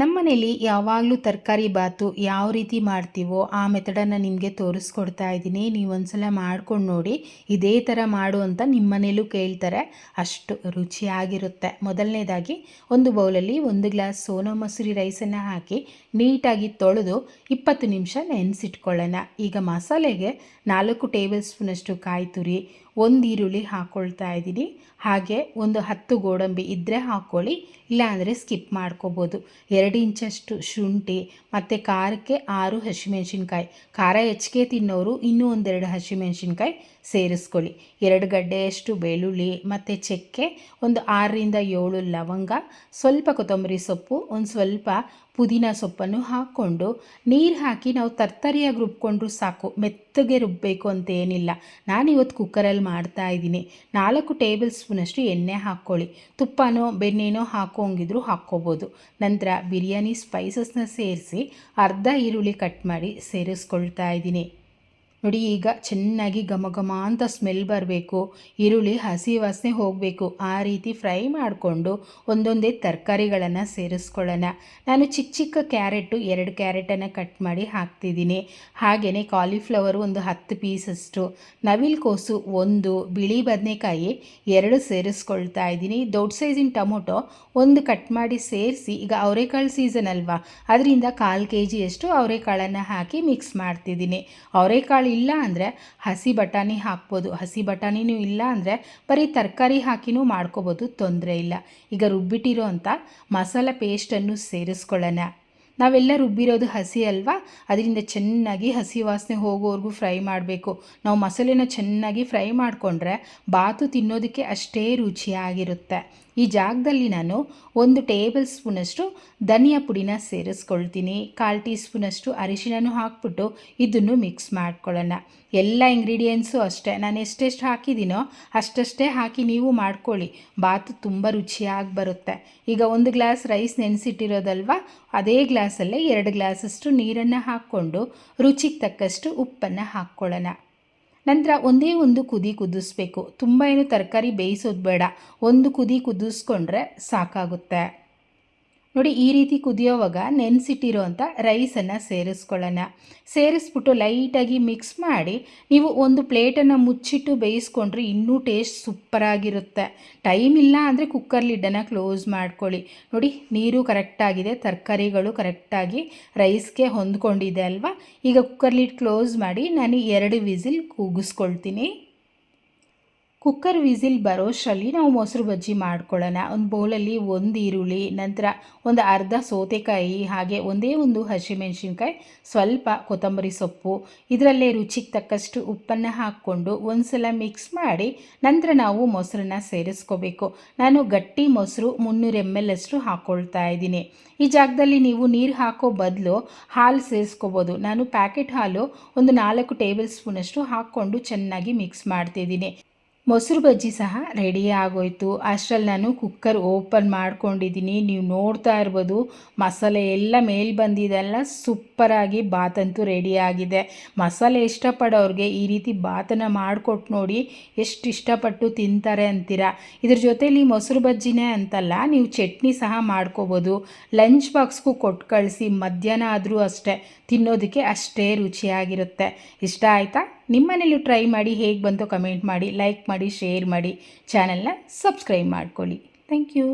ನಮ್ಮನೇಲಿ ಯಾವಾಗಲೂ ತರಕಾರಿ ಬಾತು ಯಾವ ರೀತಿ ಮಾಡ್ತೀವೋ ಆ ಮೆಥಡನ್ನು ನಿಮಗೆ ತೋರಿಸ್ಕೊಡ್ತಾ ಇದ್ದೀನಿ. ನೀವು ಒಂದ್ಸಲ ಮಾಡ್ಕೊಂಡು ನೋಡಿ, ಇದೇ ಥರ ಮಾಡು ಅಂತ ನಿಮ್ಮನೇಲೂ ಕೇಳ್ತಾರೆ. ಅಷ್ಟು ರುಚಿಯಾಗಿರುತ್ತೆ. ಮೊದಲನೇದಾಗಿ, ಒಂದು ಬೌಲಲ್ಲಿ ಒಂದು ಗ್ಲಾಸ್ ಸೋನಾ ಮಸೂರಿ ರೈಸನ್ನು ಹಾಕಿ ನೀಟಾಗಿ ತೊಳೆದು ಇಪ್ಪತ್ತು ನಿಮಿಷ ನೆನೆಸಿಟ್ಕೊಳ್ಳೋಣ. ಈಗ ಮಸಾಲೆಗೆ ನಾಲ್ಕು ಟೇಬಲ್ ಸ್ಪೂನಷ್ಟು ಕಾಯಿ ತುರಿ, ಒಂದು ಈರುಳ್ಳಿ ಹಾಕ್ಕೊಳ್ತಾ ಇದ್ದೀನಿ. ಹಾಗೆ ಒಂದು ಹತ್ತು ಗೋಡಂಬಿ ಇದ್ದರೆ ಹಾಕ್ಕೊಳ್ಳಿ ಇಲ್ಲಾಂದರೆ ಸ್ಕಿಪ್ ಮಾಡ್ಕೋಬೋದು. ಎರಡು ಇಂಚಷ್ಟು ಶುಂಠಿ, ಮತ್ತು ಖಾರಕ್ಕೆ ಆರು ಹಸಿಮೆಣ್ಸಿನ್ಕಾಯಿ. ಖಾರ ಹೆಚ್ಚಿಗೆ ತಿನ್ನೋರು ಇನ್ನೂ ಒಂದೆರಡು ಹಸಿಮೆಣ್ಸಿನ್ಕಾಯಿ ಸೇರಿಸ್ಕೊಳ್ಳಿ. ಎರಡು ಗಡ್ಡೆಯಷ್ಟು ಬೆಳ್ಳುಳ್ಳಿ, ಮತ್ತು ಚಕ್ಕೆ, ಒಂದು ಆರರಿಂದ ಏಳು ಲವಂಗ, ಸ್ವಲ್ಪ ಕೊತ್ತಂಬರಿ ಸೊಪ್ಪು, ಒಂದು ಸ್ವಲ್ಪ ಪುದೀನ ಸೊಪ್ಪನ್ನು ಹಾಕ್ಕೊಂಡು ನೀರು ಹಾಕಿ ನಾವು ತರ್ತರಿಯಾಗಿ ರುಬ್ಕೊಂಡ್ರು ಸಾಕು. ಮೆತ್ತಗೆ ರುಬ್ಬಬೇಕು ಅಂತ ಏನಿಲ್ಲ. ನಾನು ಇವತ್ತು ಕುಕ್ಕರಲ್ಲಿ ಮಾಡ್ತಾ ಇದ್ದೀನಿ. ನಾಲ್ಕು ಟೇಬಲ್ ಸ್ಪೂನಷ್ಟು ಎಣ್ಣೆ ಹಾಕ್ಕೊಳ್ಳಿ. ತುಪ್ಪನೋ, ಬೆಣ್ಣೆನೋ ಹಾಕೋಂಗಿದ್ರು ಹಾಕ್ಕೋಬೋದು. ನಂತರ ಬಿರಿಯಾನಿ ಸ್ಪೈಸಸ್ನ ಸೇರಿಸಿ ಅರ್ಧ ಈರುಳ್ಳಿ ಕಟ್ ಮಾಡಿ ಸೇರಿಸ್ಕೊಳ್ತಾ ಇದ್ದೀನಿ. ನೋಡಿ ಈಗ ಚೆನ್ನಾಗಿ ಘಮ ಘಮ ಅಂತ ಸ್ಮೆಲ್ ಬರಬೇಕು. ಈರುಳ್ಳಿ ಹಸಿ ವಾಸನೆ ಹೋಗಬೇಕು. ಆ ರೀತಿ ಫ್ರೈ ಮಾಡಿಕೊಂಡು ಒಂದೊಂದೇ ತರಕಾರಿಗಳನ್ನು ಸೇರಿಸ್ಕೊಳ್ಳೋಣ. ನಾನು ಚಿಕ್ಕ ಚಿಕ್ಕ ಕ್ಯಾರೆಟು ಎರಡು ಕ್ಯಾರೆಟನ್ನು ಕಟ್ ಮಾಡಿ ಹಾಕ್ತಿದ್ದೀನಿ. ಹಾಗೆಯೇ ಕಾಲಿಫ್ಲವರು ಒಂದು ಹತ್ತು ಪೀಸಷ್ಟು ನವಿಲ್ಕೋಸು ಒಂದು, ಬಿಳಿ ಬದನೆಕಾಯಿ ಎರಡು ಸೇರಿಸ್ಕೊಳ್ತಾ ಇದ್ದೀನಿ. ದೊಡ್ಡ ಸೈಜಿನ ಟೊಮೊಟೊ ಒಂದು ಕಟ್ ಮಾಡಿ ಸೇರಿಸಿ, ಈಗ ಅವರೆಕಾಳು ಸೀಸನ್ ಅಲ್ವಾ? ಅದರಿಂದ ಕಾಲು ಕೆ ಜಿಯಷ್ಟು ಅವರೆಕಾಳನ್ನು ಹಾಕಿ ಮಿಕ್ಸ್ ಮಾಡ್ತಿದ್ದೀನಿ. ಅವರೆಕಾಳು ಇಲ್ಲ ಅಂದರೆ ಹಸಿ ಬಟಾಣಿ ಹಾಕ್ಬೋದು. ಹಸಿ ಬಟಾಣಿನೂ ಇಲ್ಲ ಅಂದರೆ ಬರೀ ತರಕಾರಿ ಹಾಕಿನೂ ಮಾಡ್ಕೋಬೋದು, ತೊಂದರೆ ಇಲ್ಲ. ಈಗ ರುಬ್ಬಿಟ್ಟಿರೋ ಅಂಥ ಮಸಾಲೆ ಪೇಸ್ಟನ್ನು ಸೇರಿಸ್ಕೊಳ್ಳೋಣ. ನಾವೆಲ್ಲ ರುಬ್ಬಿರೋದು ಹಸಿ ಅಲ್ವಾ? ಅದರಿಂದ ಚೆನ್ನಾಗಿ ಹಸಿ ವಾಸನೆ ಹೋಗೋವರೆಗೂ ಫ್ರೈ ಮಾಡಬೇಕು. ನಾವು ಮಸಾಲೆನ ಚೆನ್ನಾಗಿ ಫ್ರೈ ಮಾಡಿಕೊಂಡ್ರೆ ಬಾತು ತಿನ್ನೋದಕ್ಕೆ ಅಷ್ಟೇ ರುಚಿಯಾಗಿರುತ್ತೆ. ಈ ಜಾಗದಲ್ಲಿ ನಾನು ಒಂದು ಟೇಬಲ್ ಸ್ಪೂನಷ್ಟು ಧನಿಯಾ ಪುಡಿನ ಸೇರಿಸ್ಕೊಳ್ತೀನಿ. ಕಾಲು ಟೀ ಸ್ಪೂನಷ್ಟು ಅರಿಶಿನೂ ಹಾಕ್ಬಿಟ್ಟು ಇದನ್ನು ಮಿಕ್ಸ್ ಮಾಡ್ಕೊಳ್ಳೋಣ. ಎಲ್ಲ ಇಂಗ್ರೀಡಿಯೆಂಟ್ಸು ಅಷ್ಟೇ. ನಾನು ಎಷ್ಟೆಷ್ಟು ಹಾಕಿದ್ದೀನೋ ಅಷ್ಟಷ್ಟೇ ಹಾಕಿ ನೀವು ಮಾಡ್ಕೊಳ್ಳಿ. ಬಾತು ತುಂಬ ರುಚಿಯಾಗಿ ಬರುತ್ತೆ. ಈಗ ಒಂದು ಗ್ಲಾಸ್ ರೈಸ್ ನೆನೆಸಿಟ್ಟಿರೋದಲ್ವ? ಅದೇ ಗ್ಲಾಸಲ್ಲೇ ಎರಡು ಗ್ಲಾಸಷ್ಟು ನೀರನ್ನು ಹಾಕ್ಕೊಂಡು ರುಚಿಗೆ ತಕ್ಕಷ್ಟು ಉಪ್ಪನ್ನು ಹಾಕ್ಕೊಳ್ಳೋಣ. ನಂತರ ಒಂದೇ ಒಂದು ಕುದಿ ಕುದಿಸ್ಬೇಕು. ತುಂಬ ಏನು ತರಕಾರಿ ಬೇಯಿಸೋದು ಬೇಡ. ಒಂದು ಕುದಿ ಕುದಿಸ್ಕೊಂಡ್ರೆ ಸಾಕಾಗುತ್ತೆ. ನೋಡಿ, ಈ ರೀತಿ ಕುದಿಯೋವಾಗ ನೆನೆಸಿಟ್ಟಿರೋ ಅಂಥ ರೈಸನ್ನು ಸೇರಿಸ್ಕೊಳ್ಳೋಣ. ಸೇರಿಸ್ಬಿಟ್ಟು ಲೈಟಾಗಿ ಮಿಕ್ಸ್ ಮಾಡಿ ನೀವು ಒಂದು ಪ್ಲೇಟನ್ನು ಮುಚ್ಚಿಟ್ಟು ಬೇಯಿಸ್ಕೊಂಡ್ರೆ ಇನ್ನೂ ಟೇಸ್ಟ್ ಸೂಪರಾಗಿರುತ್ತೆ. ಟೈಮ್ ಇಲ್ಲ ಅಂದರೆ ಕುಕ್ಕರ್ ಲಿಡ್ಡನ್ನು ಕ್ಲೋಸ್ ಮಾಡ್ಕೊಳ್ಳಿ. ನೋಡಿ, ನೀರು ಕರೆಕ್ಟಾಗಿದೆ, ತರಕಾರಿಗಳು ಕರೆಕ್ಟಾಗಿ ರೈಸ್ಗೆ ಹೊಂದ್ಕೊಂಡಿದೆ ಅಲ್ವಾ? ಈಗ ಕುಕ್ಕರ್ ಲಿಡ್ ಕ್ಲೋಸ್ ಮಾಡಿ ನಾನು ಎರಡು ವಿಸಿಲ್ ಕೂಗಿಸ್ಕೊಳ್ತೀನಿ. ಕುಕ್ಕರ್ ವಿಸಿಲ್ ಬರೋಷ್ಟರಲ್ಲಿ ನಾವು ಮೊಸರು ಬಜ್ಜಿ ಮಾಡ್ಕೊಳ್ಳೋಣ. ಒಂದು ಬೌಲಲ್ಲಿ ಒಂದು ಈರುಳ್ಳಿ, ನಂತರ ಒಂದು ಅರ್ಧ ಸೌತೆಕಾಯಿ, ಹಾಗೆ ಒಂದೇ ಒಂದು ಹಸಿಮೆಣಸಿನ್ಕಾಯಿ, ಸ್ವಲ್ಪ ಕೊತ್ತಂಬರಿ ಸೊಪ್ಪು. ಇದರಲ್ಲೇ ರುಚಿಗೆ ತಕ್ಕಷ್ಟು ಉಪ್ಪನ್ನು ಹಾಕ್ಕೊಂಡು ಒಂದು ಸಲ ಮಿಕ್ಸ್ ಮಾಡಿ ನಂತರ ನಾವು ಮೊಸರನ್ನ ಸೇರಿಸ್ಕೋಬೇಕು. ನಾನು ಗಟ್ಟಿ ಮೊಸರು ಮುನ್ನೂರು ಎಂ ಎಲ್ ಅಷ್ಟು ಹಾಕ್ಕೊಳ್ತಾ ಇದ್ದೀನಿ. ಈ ಜಾಗದಲ್ಲಿ ನೀವು ನೀರು ಹಾಕೋ ಬದಲು ಹಾಲು ಸೇರಿಸ್ಕೋಬೋದು. ನಾನು ಪ್ಯಾಕೆಟ್ ಹಾಲು ಒಂದು ನಾಲ್ಕು ಟೇಬಲ್ ಸ್ಪೂನಷ್ಟು ಹಾಕ್ಕೊಂಡು ಚೆನ್ನಾಗಿ ಮಿಕ್ಸ್ ಮಾಡ್ತಿದ್ದೀನಿ. ಮೊಸರು ಬಜ್ಜಿ ಸಹ ರೆಡಿ ಆಗೋಯ್ತು. ಅಷ್ಟರಲ್ಲಿ ನಾನು ಕುಕ್ಕರ್ ಓಪನ್ ಮಾಡ್ಕೊಂಡಿದ್ದೀನಿ ನೀವು ನೋಡ್ತಾ ಇರ್ಬೋದು, ಮಸಾಲೆ ಎಲ್ಲ ಮೇಲೆ ಬಂದಿದೆಲ್ಲ ಸೂಪರಾಗಿ ಬಾತಂತೂ ರೆಡಿ ಆಗಿದೆ. ಮಸಾಲೆ ಇಷ್ಟಪಡೋರಿಗೆ ಈ ರೀತಿ ಬಾತನ್ನು ಮಾಡಿಕೊಟ್ಟು ನೋಡಿ ಎಷ್ಟು ಇಷ್ಟಪಟ್ಟು ತಿಂತಾರೆ ಅಂತೀರಾ? ಇದ್ರ ಜೊತೆಲಿ ಮೊಸರು ಬಜ್ಜಿನೇ ಅಂತಲ್ಲ, ನೀವು ಚಟ್ನಿ ಸಹ ಮಾಡ್ಕೋಬೋದು. ಲಂಚ್ ಬಾಕ್ಸ್ಗೂ ಕೊಟ್ಟು ಕಳಿಸಿ, ಮಧ್ಯಾಹ್ನ ಆದರೂ ಅಷ್ಟೇ, ತಿನ್ನೋದಕ್ಕೆ ಅಷ್ಟೇ ರುಚಿಯಾಗಿರುತ್ತೆ. ಇಷ್ಟ ಆಯಿತಾ? ನಿಮ್ಮನೇಲೂ ಟ್ರೈ ಮಾಡಿ ಹೇಗೆ ಬಂತು ಕಮೆಂಟ್ ಮಾಡಿ ಲೈಕ್ ಮಾಡಿ ಶೇರ್ ಮಾಡಿ ಚಾನಲ್ನ ಸಬ್ಸ್ಕ್ರೈಬ್ ಮಾಡ್ಕೊಳ್ಳಿ. Thank you